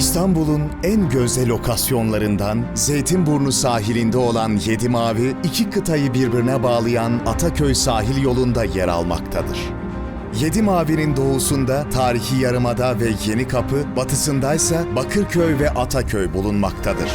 İstanbul'un en gözde lokasyonlarından Zeytinburnu sahilinde olan Yedi Mavi, iki kıtayı birbirine bağlayan Ataköy sahil yolunda yer almaktadır. Yedi Mavi'nin doğusunda tarihi Yarımada ve Yeni Kapı, batısındaysa Bakırköy ve Ataköy bulunmaktadır.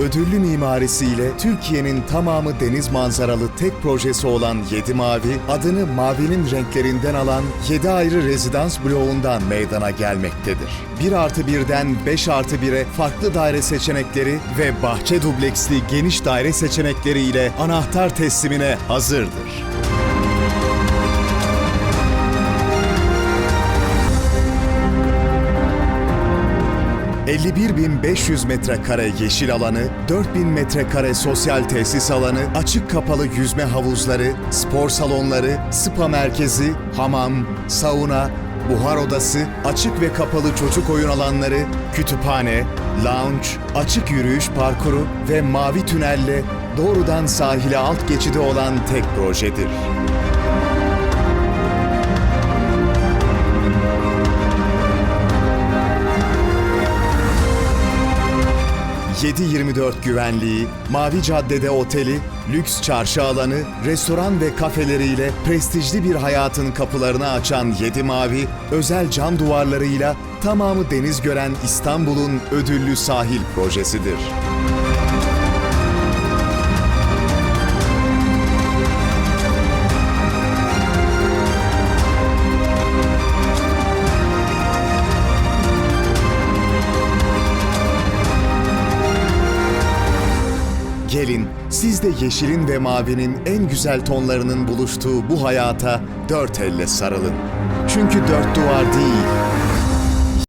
Ödüllü mimarisiyle Türkiye'nin tamamı deniz manzaralı tek projesi olan Yedi Mavi, adını mavinin renklerinden alan 7 ayrı rezidans bloğundan meydana gelmektedir. 1 artı 1'den 5 artı 1'e farklı daire seçenekleri ve bahçe dubleksli geniş daire seçenekleri ile anahtar teslimine hazırdır. ...51.500 metrekare yeşil alanı, 4.000 metrekare sosyal tesis alanı, açık kapalı yüzme havuzları, spor salonları, spa merkezi, hamam, sauna, buhar odası, açık ve kapalı çocuk oyun alanları, kütüphane, lounge, açık yürüyüş parkuru ve mavi tünelle doğrudan sahile alt geçidi olan tek projedir. 7-24 güvenliği, Mavi Cadde'de oteli, lüks çarşı alanı, restoran ve kafeleriyle prestijli bir hayatın kapılarını açan Yedi Mavi, özel cam duvarlarıyla tamamı deniz gören İstanbul'un ödüllü sahil projesidir. Gelin siz de yeşilin ve mavinin en güzel tonlarının buluştuğu bu hayata dört elle sarılın. Çünkü dört duvar değil,